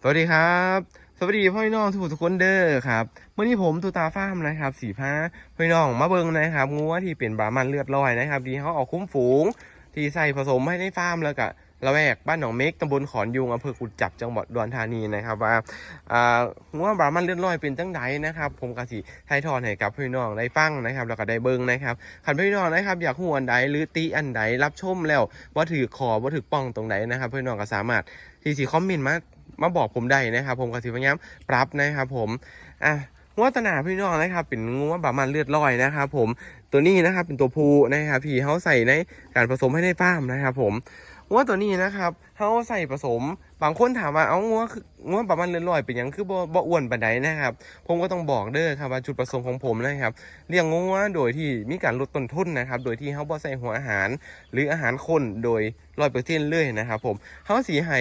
สวัสดีครับ สวัสดีพ่อพี่น้องทุกทุกคนเด้อครับเมื่อนี้ผมตูตาฟ้ามนะครับสีผ้าพ่อพี่น้องมาเบิงนะครับงัวที่เป็นบรามันเลือดลอยนะครับที่เขาออกคุ้มฝูง ที่ใส่ผสมให้ในฟาร์มแล้วก็ละแวกบ้านหนองเม็กตำบลขอนยุงอำเภอกุดจับจังหวัดอุดรธานีนะครับว่าอ่างัวบรามันเลือดลอยเป็นจังไดนะครับ ผมกสิไทยทอนให้กับพี่น้องได้ฟังนะครับแล้วก็ได้เบิ่งนะครับขันพี่น้องนะครับ อยากหัวอันใดหรือตีอันใดรับชมแล้วว่าถือขอว่าถือป้องตรงไหนนะครับพี่น้องก็สามารถที่สิคอมเมนต์มา มาบอกผมได้นะครับ ผมก็สิพยายามปรับนะครับผมอะงัวตนาพี่น้องนะครับ เป็นงัวบามันเลือดลอยนะครับผมตัวนี้นะครับเป็นตัวผู้นะครับพี่เขาใส่ในการผสมให้ในฟาร์มนะครับ ผมงัวตัวนี้นะครับเขาใส่ผสม บางคนถามว่าเอางัวคืองัวบามันเลือดลอยเป็นยังคือบ่บ่อ้วนปานใดนะครับ ผมก็ต้องบอกเด้อครับว่าจุดประสงค์ของผมนะครับเลี้ยงงัวโดยที่มีการลดต้นทุนนะครับ โดยที่เขาบ่ใส่หัวอาหาร หรืออาหารคนโดยร้อยเปอร์เซ็นต์เลยนะครับ ผมเขาสีให้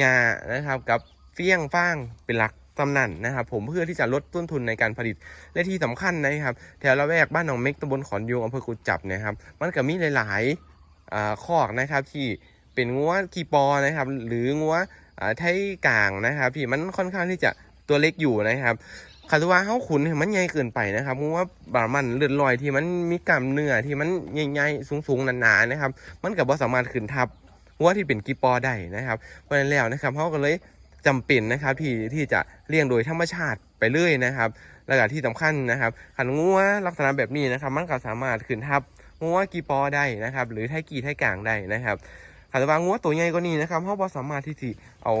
ยานะครับกับเฟี้ยงฟางเป็นหลักตำนันนะครับผมเพื่อที่จะลดต้นทุนในการผลิตและที่สำคัญนะครับแถวละแวกบ้านหนองเม็กตำบลขอนยงอำเภอกุดจับเนะครับ มันก็มีหลายๆคอกนะครับที่เป็นงัวกีปอนะครับ หรืองัวไทยกลางนะครับที่มันค่อนข้างที่จะตัวเล็กอยู่นะครับคาดว่าเขาขุนเนี่ยมันใหญ่เกินไปนะครับงัวบามันเลือดลอยที่มันมีกล้ามเนื้อที่มันใหญ่ๆสูงๆหนาๆนะครับ มันก็บ่สามารถขึ้นทับ งัวที่เป็นกีปอได้นะครับเพราะฉะนั้นแล้วนะครับเขาก็เลยจำเป็นนะครับที่ที่จะเลี้ยงโดยธรรมชาติไปเรื่อยนะครับและก็ที่สำคัญนะครับขันงัวลักษณะแบบนี้นะครับมันก็สามารถขึ้นทับงัวกีปอได้นะครับ หรือไทกีไทกลางได้นะครับขันว่างัวตัวใหญ่กว่านี้นะครับเขาบ่สามารถที่จะเอา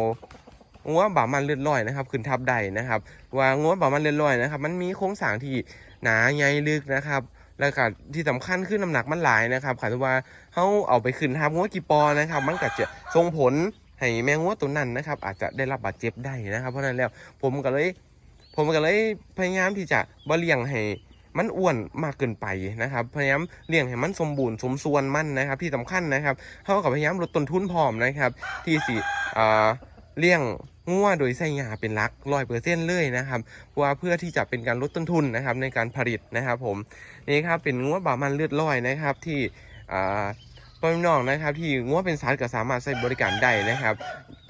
งัวบามันเลือดลอยนะครับ ขึ้นทับได้นะครับ ว่างัวบามันเลือดลอยนะครับ มันมีโครงสร้างที่หนาใหญ่ลึกนะครับ แล้วก็ที่สำคัญคือน้ำหนักมันหลายนะครับขันว่าเขาเอาไปขึ้นทับงัวกี่ปอนะครับ มันก็จะส่งผลให้แมงวัวตัวนั้นนะครับ อาจจะได้รับบาดเจ็บได้นะครับ เพราะนั้นแล้วผมก็เลย ผมก็เลยพยายามที่จะบ่เลี้ยงให้มันอ้วนมากเกินไปนะครับพยายามเลี้ยงให้มันสมบูรณ์สมส่วนมันนะครับ ที่สำคัญนะครับเขาก็พยายามลดต้นทุนพร้อมนะครับ ที่สิอ่เลี้ยง งัวโดยใส่ยาเป็นหลักร้อยเปอร์เซ็นต์เลยนะครับว่าเพื่อที่จะเป็นการลดต้นทุนนะครับในการผลิตนะครับผมนี่ครับเป็นงัวบามันเลือดลอยนะครับที่อ่าพ่อพี่น้องนะครับที่งัวเป็นสัตว์ก็สามารถใช้บริการได้นะครับ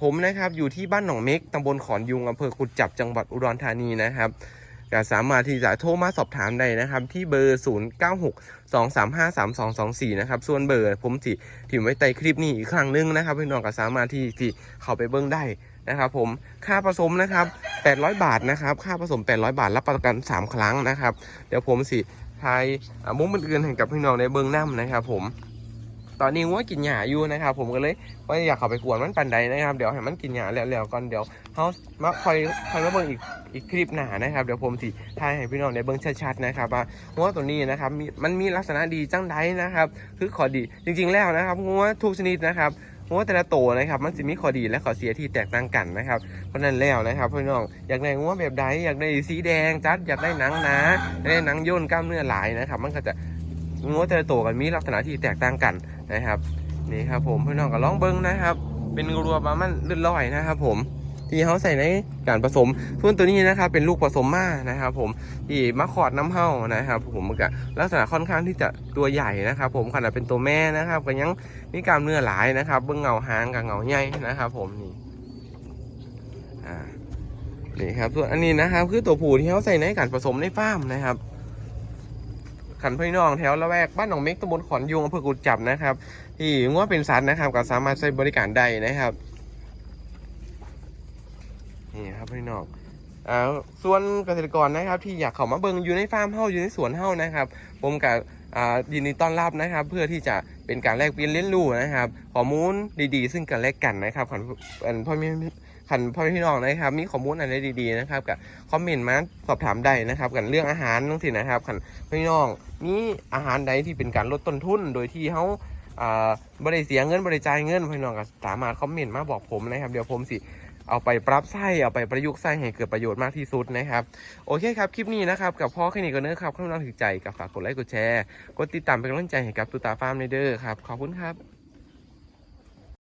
ผมนะครับอยู่ที่บ้านหนองเม็กตำบลขอนยุงอำเภอกุดจับจังหวัดอุดรธานีนะครับก็สามารถที่จะโทรมาสอบถามได้นะครับ ที่เบอร์ 0 9 6 2 3 5 3 2 2 4 นะครับ ส่วนเบอร์ผมสิถิ่มไว้ใต้คลิปนี้อีกครั้งหนึงนะครับพี่น้องก็สามารถที่ที่เข้าไปเบิ้งได้ นะครับผมค่าผสมนะครับ 800 บาทนะครับค่าผสม 800 บาทรับประกัน 3 ครั้งนะครับ เดี๋ยวผมสิทายมุ้งอื่นๆให้กับพี่น้องในเบิ้งน้ำนะครับผมตอนนี้ว่ากินหญ้าอยู่นะครับผมก็เลยว่าอยากเข้าไปกวนมันปันใดนะครับ เดี๋ยวให้มันกินหญ้าแล้วๆก่อนเดี๋ยวเขามาคอยคอยมาเบิ่งอีกอีกคลิปหนานะครับเดี๋ยวผมสิถ่ายให้พี่น้องได้เบิ่งชัดๆนะครับว่างัวตัวนี้นะครับมันมีลักษณะดีจังใดนะครับ คือขอดีจริง ๆแล้วนะครับงัวทุกชนิดนะครับ งัวแต่ละตัวนะครับ มันจะมีข้อดีและข้อเสียที่แตกต่างกันนะครับ เพราะนั้นแล้วนะครับพี่น้องอยากได้งัวแบบใดอยากได้สีแดงจัดอยากได้หนังหนาอยากได้หนังย่นกล้ามเนื้อหลายนะครับ มันก็จะงัวแต่ละตัวกันมีลักษณะที่แตกต่างกันนะครับนี่ครับผมพี่น้องก็ลองเบิ้งนะครับ เป็นรัวมามันลื่นลอยนะครับผม ที่เขาใส่ในการผสมส่วนตัวนี้นะครับเป็นลูกผสมมานะครับผมที่มะขอดน้ำเห่านะครับผมมันก็ลักษณะค่อนข้างที่จะตัวใหญ่นะครับ ผมขนาดเป็นตัวแม่นะครับก็ยังมีกล้ามเนื้อหลายนะครับ เบื้องเงาหางกับเงาใหญ่นะครับ ผมนี่อ่านี่ครับส่วนอันนี้นะครับคือตัวผู้ที่เขาใส่ในการผสมในฟาร์มนะครับขันพี่น้องแถวละแวกบ้านหนองเม็กตำบลขอนยุงอำเภอกุดจับนะครับ ที่งัวเป็นสัตว์นะครับ ก็สามารถใช้บริการได้นะครับ นี่ครับพี่น้องอ่าส่วนเกษตรกรนะครับ ที่อยากเข้ามาเบิงอยู่ในฟาร์มเฮาอยู่ในสวนเฮานะครับ ผมกับอ่ายินดีต้อนรับนะครับ เพื่อที่จะเป็นการแลกเปลี่ยนเรียนรู้นะครับข้อมูลดีๆ ซึ่งกันและกันนะครับขันขันพ่อแม่ขันพ่อพี่น้องนะครับ มีข้อมูลอะไรดีๆนะครับกับคอมเมนต์มาสอบถามได้นะครับกันเรื่องอาหารทั้งสิ้นนะครับขันพี่น้องมีอาหารใดที่เป็นการลดต้นทุนโดยที่เขาอ่าบริเสียเงินบริจ่ายเงินพี่น้องก็สามารถคอมเมนต์มาบอกผมนะครับ เดี๋ยวผมสิ เอาไปปรับใส้เอาไปประยุกต์ใส้ให้เกิดประโยชน์มากที่สุดนะครับโอเคครับคลิปนี้นะครับกับพ่อแค่นี้ก็เนื้อครับข้างนอกถือใจกับฝากกดไลค์กดแชร์กดติดตามเป็นกำลังใจให้กับตูตาฟาร์มในเด้อครับขอบคุณครับ